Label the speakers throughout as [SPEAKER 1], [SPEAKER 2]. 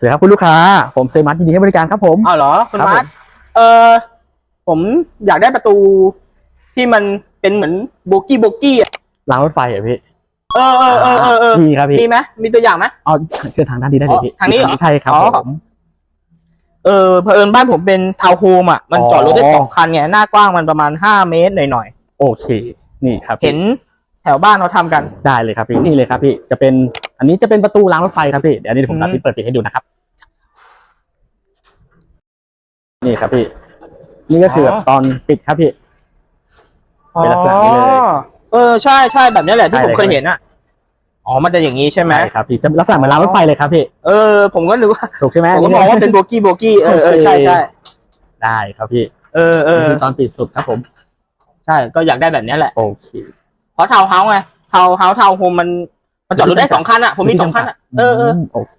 [SPEAKER 1] สวัสดีครับคุณลูกค้า ผมเซมัสยินดีให้บริการครับผม
[SPEAKER 2] อ้าวเหรอคุณ
[SPEAKER 1] ครับ
[SPEAKER 2] มาร์คเออผมอยากได้ประตูที่มันเป็นเหมือนโบกี้โบกี้อะ
[SPEAKER 1] รางรถไฟเหรอพี่
[SPEAKER 2] เออเออเออเออเออ
[SPEAKER 1] มีครับพี่
[SPEAKER 2] มีไหมมีตัวอย่างไหม
[SPEAKER 1] เอาเชิญทางด้านนี้ได้เลยพี่
[SPEAKER 2] อ๋อทางนี้เหรอ
[SPEAKER 1] ใช่ครับ
[SPEAKER 2] อ๋อ
[SPEAKER 1] ผม
[SPEAKER 2] เออเผอิญบ้านผมเป็นทาวน์โฮมอะมัน
[SPEAKER 1] อ๋อ
[SPEAKER 2] จอดรถได้สองคันไงหน้ากว้างมันประมาณห้าเมตรหน่อย
[SPEAKER 1] โอเค นี่ครับ
[SPEAKER 2] ๆ
[SPEAKER 1] พี่
[SPEAKER 2] เห็นแถวบ้านเขาทำกัน
[SPEAKER 1] ได้เลยครับพี่นี่เลยครับพี่จะเป็น อันนี้จะเป็นประตูรางรถไฟครับพี่ เดี๋ยวอันนี้ผม
[SPEAKER 2] อืม
[SPEAKER 1] สาธิตเปิดปิดให้ดูนะครับ นี่ครับพี่ นี่ก็คือแบบตอนปิดครับพี่ เป็นลักษณะนี้เลย
[SPEAKER 2] อ๋อเออใช่ใช่แบบนี้แหละที่
[SPEAKER 1] ใช่
[SPEAKER 2] ผม
[SPEAKER 1] เลย
[SPEAKER 2] เคยเห็นอะ อ๋อมันจะอย่างนี้ใช่ไหม
[SPEAKER 1] ใช่ครับพี่จะลักษณะเหมือนรางรถไฟเลยครับพี่
[SPEAKER 2] เออ ผมก็นึกว่า
[SPEAKER 1] ถูกใช่ไหม
[SPEAKER 2] ผมก็มองว่าเป็นโบกี้โบกี้เออเออใช่ใช่
[SPEAKER 1] ได้ครับพี่
[SPEAKER 2] เออเออ
[SPEAKER 1] นี่คือตอนปิดสุดครับผม
[SPEAKER 2] ใช่ก็อยากได้แบบนี้แหละ
[SPEAKER 1] โอเค
[SPEAKER 2] เพราะทาวน์เฮาส์ไงทาวน์เฮาส์ทาวน์โฮมมัน มันจอดรถได้สองคันอะ ผมมีสองคันอะ เออเออ
[SPEAKER 1] มโอเค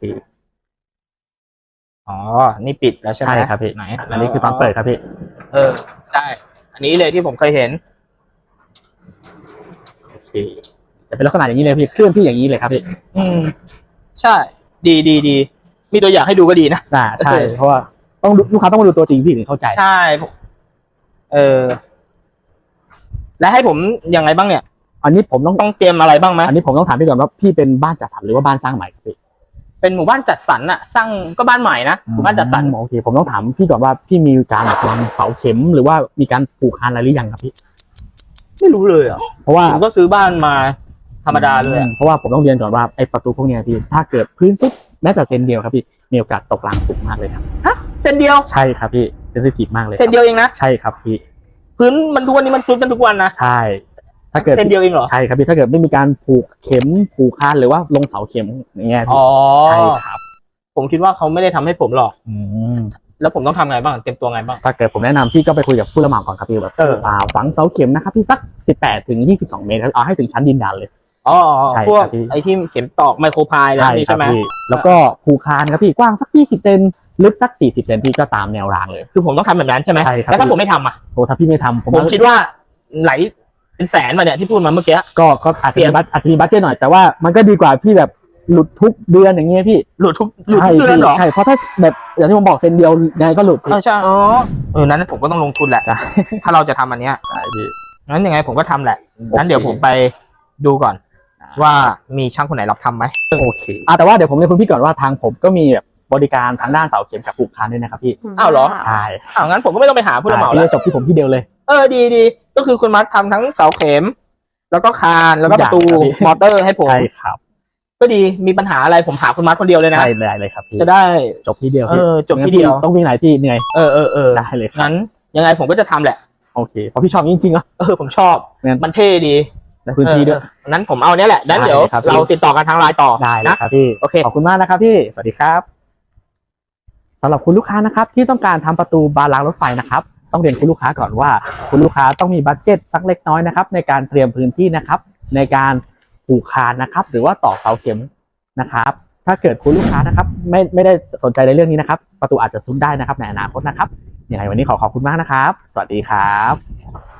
[SPEAKER 2] อ๋อ นี่ปิดแล้วใช่ไหม
[SPEAKER 1] ใช่ครับพี่
[SPEAKER 2] ไหน
[SPEAKER 1] อันนี้คือตอนเปิดครับพี่
[SPEAKER 2] เออใช่อันนี้เลยที่ผมเคยเห็น
[SPEAKER 1] โอเค จะเป็นลักษณะอย่างนี้เลยพี่ เคลื่อนที่อย่างนี้เลยครับพี่
[SPEAKER 2] อืม ใช่ ดีดีดี มีตัวอย่างให้ดูก็ดีนะ
[SPEAKER 1] อ่า ใช่
[SPEAKER 2] เออ
[SPEAKER 1] เพราะว่าต้องดูลูกค้าต้องมาดูตัวจริงพี่ถึงเข้าใจ
[SPEAKER 2] ใช่ผมเออ แล้วให้ผมยังไงบ้างเนี่ย
[SPEAKER 1] อันนี้ผมต้อง
[SPEAKER 2] ต้องเตรียมอะไรบ้างไหม
[SPEAKER 1] อันนี้ผมต้องถามพี่ก่อนว่าพี่เป็นบ้านจัดสรรหรือว่าบ้านสร้างใหม่ครับพี่
[SPEAKER 2] เป็นหมู่บ้านจัดสรรอะสร้างก็บ้านใหม่นะหมู่บ้านจัดสรร
[SPEAKER 1] โอเคผมต้องถามพี่ก่อนว่าพี่มีการวางเสาเข็ม หรือว่ามีการปลูกคานอะไรหรือยังครับพี่
[SPEAKER 2] ไม่รู้เลยอะ
[SPEAKER 1] เพราะว่า
[SPEAKER 2] ผมก็ซื้อบ้านมาธรรมดาเลยอะ
[SPEAKER 1] เพราะว่าผมต้องเรียนก่อนว่าไอ้ประตูพวกเนี้ยพี่ถ้าเกิดพื้นซุดแม้แต่เซนเดียวครับพี่มีโอกาสตกรางสูงมากเลยครับ
[SPEAKER 2] ฮะเส้นเดียว
[SPEAKER 1] ใช่ครับพี่เซนซิทีฟมากเลย
[SPEAKER 2] เส้นเดียวเองนะ
[SPEAKER 1] ใช่ครับพี่
[SPEAKER 2] พื้นมันทุกวันนี้มันซุดกันทุกวันนะ
[SPEAKER 1] ใช่ ถ้าเกิด
[SPEAKER 2] เส้นเดียวเองเหรอ
[SPEAKER 1] ใช่ครับพี่ถ้าเกิดไม่มีการผูกเข็มผูกคานหรือว่าลงเสาเข็มอย่างเงี้ยพี่
[SPEAKER 2] อ๋อ
[SPEAKER 1] ใช่ครับ
[SPEAKER 2] ผมคิดว่าเขาไม่ได้ทำให้ผมหรอก
[SPEAKER 1] อืม
[SPEAKER 2] แล้วผมต้องทำไงบ้างเตรียมตัวไงบ้าง
[SPEAKER 1] ถ้าเกิดผมแนะนำพี่ก็ไปคุยกับผู้รับเหมาก่อนครับพี่แบบ
[SPEAKER 2] เออ
[SPEAKER 1] อ่าฝังเสาเข็มนะครับพี่สัก 18ถึง22 เมตรครับเอาให้ถึงชั้นดินดานเลย
[SPEAKER 2] อ๋อ
[SPEAKER 1] ใช่
[SPEAKER 2] พวก
[SPEAKER 1] ครับพี่
[SPEAKER 2] ไอ้ที่เข็มตอกไมโครพายอะไรนี่
[SPEAKER 1] ครั
[SPEAKER 2] ใช่ไหม
[SPEAKER 1] พี่แล้วก็ผูกคานครับพี่กว้างสัก 20 เซนลึกสัก 40 เซนพี่ก็ตามแนวรางเลย
[SPEAKER 2] คือผมต้องทำแบบนั้นใช่ไหม
[SPEAKER 1] ใช่ครับ
[SPEAKER 2] แล้วถ้าผมไม่ทำอะ
[SPEAKER 1] โอ้ถ้าพี่ไม่ทำผม
[SPEAKER 2] ผมคิดว่าไหล เป็นแสนมาเนี่ยที่พูดมาเมื่อกี้
[SPEAKER 1] ก็ก็อาจจะ
[SPEAKER 2] เปลี่ย
[SPEAKER 1] มี
[SPEAKER 2] น
[SPEAKER 1] บัตอาจจะมีบัตเจตหน่อยแต่ว่ามันก็ดีกว่าพี่แบบหลุดทุกเดือนอย่างเงี้ยพี่
[SPEAKER 2] หลุดทุกหลุด
[SPEAKER 1] ใช่
[SPEAKER 2] ทุกเดือนเหรอ
[SPEAKER 1] ใช่เพราะถ้าแบบอย่างที่ผมบอกเซนเดียวยังไงก็หลุดพี่
[SPEAKER 2] เออใช่อ๋อเออนั้นผมก็ต้องลงทุนแหละ
[SPEAKER 1] ใช่
[SPEAKER 2] ถ้าเราจะทำอันเนี้ย
[SPEAKER 1] ใช่พี่
[SPEAKER 2] งั้นยังไงผมก็ทำแหละ
[SPEAKER 1] โอเค
[SPEAKER 2] งั้นเดี๋ยวผมไปดูก่อน ว่ามีช่างคนไหนรับทำไหม
[SPEAKER 1] โอเคอะแต่ว่าเดี๋ยวผมเรียนคุณพี่ก่อนว่าทางผมก็มีแบบบริการทางด้านเสาเข็มกับผูกคานด้วยนะครับพี่
[SPEAKER 2] อ้าวเหรอ
[SPEAKER 1] ใช่
[SPEAKER 2] อ้าวงั้นผมก็ไม่ต้องไปหาผู้รับเหมา
[SPEAKER 1] ใช่
[SPEAKER 2] แล้ว
[SPEAKER 1] พี่จะจบที่ผมที่เดียวเลย
[SPEAKER 2] เออดีดีก็คือคุณมัดทำทั้งเสาเข็ม แล้วก็คานแล้วก็ประตู
[SPEAKER 1] ทุกอย่างครับพี่
[SPEAKER 2] มอเตอร์ให้ผม
[SPEAKER 1] ใช่ครับ
[SPEAKER 2] ก็ดีมีปัญหาอะไรผมถามคุณมัดคนเดียวเลยนะ
[SPEAKER 1] ใช่ได้เลยครับพี่
[SPEAKER 2] จะได้
[SPEAKER 1] จบที่เดียว
[SPEAKER 2] เอ
[SPEAKER 1] พี่
[SPEAKER 2] อจบที่เดียว
[SPEAKER 1] ต้องวิ่งหลายที่เหนื่อย
[SPEAKER 2] เออเออเออ
[SPEAKER 1] ได้เลยครับ
[SPEAKER 2] งั้นยังไงผมก็จะทำแหละ
[SPEAKER 1] โอเคเพราะพี่ชอบจริงๆเหรอ
[SPEAKER 2] เออผมชอบ
[SPEAKER 1] งั้น
[SPEAKER 2] มันเท่ดี
[SPEAKER 1] ในพื้นที่ด้วย
[SPEAKER 2] เออนั้นผมเอาเนี้ยแหละนั้น
[SPEAKER 1] ได้
[SPEAKER 2] เดี๋ยว
[SPEAKER 1] เลยครับพี่
[SPEAKER 2] เราติดต่อกันทางไลน์ต่อ
[SPEAKER 1] ได้เลย
[SPEAKER 2] นะครับ
[SPEAKER 1] พี่
[SPEAKER 2] โอเค
[SPEAKER 1] ขอบคุณมากนะครับพี่สวัสดีครับสำหรับคุณลูกค้านะครับที่ต้องการทำประตูบานรางรถไฟนะครับ ต้องเรียนคุณลูกค้าก่อนว่า คุณลูกค้าต้องมีบัตเจ็ตสักเล็กน้อยนะครับในการเตรียมพื้นที่นะครับ ในการผูกคานนะครับ หรือว่าต่อเสาเข็มนะครับ ถ้าเกิดคุณลูกค้านะครับ ไม่ไม่ได้สนใจในเรื่องนี้นะครับ ประตูอาจจะซุ้มได้นะครับในอนาคตนะครับยังไงวันนี้ขอขอบคุณมากนะครับ สวัสดีครับ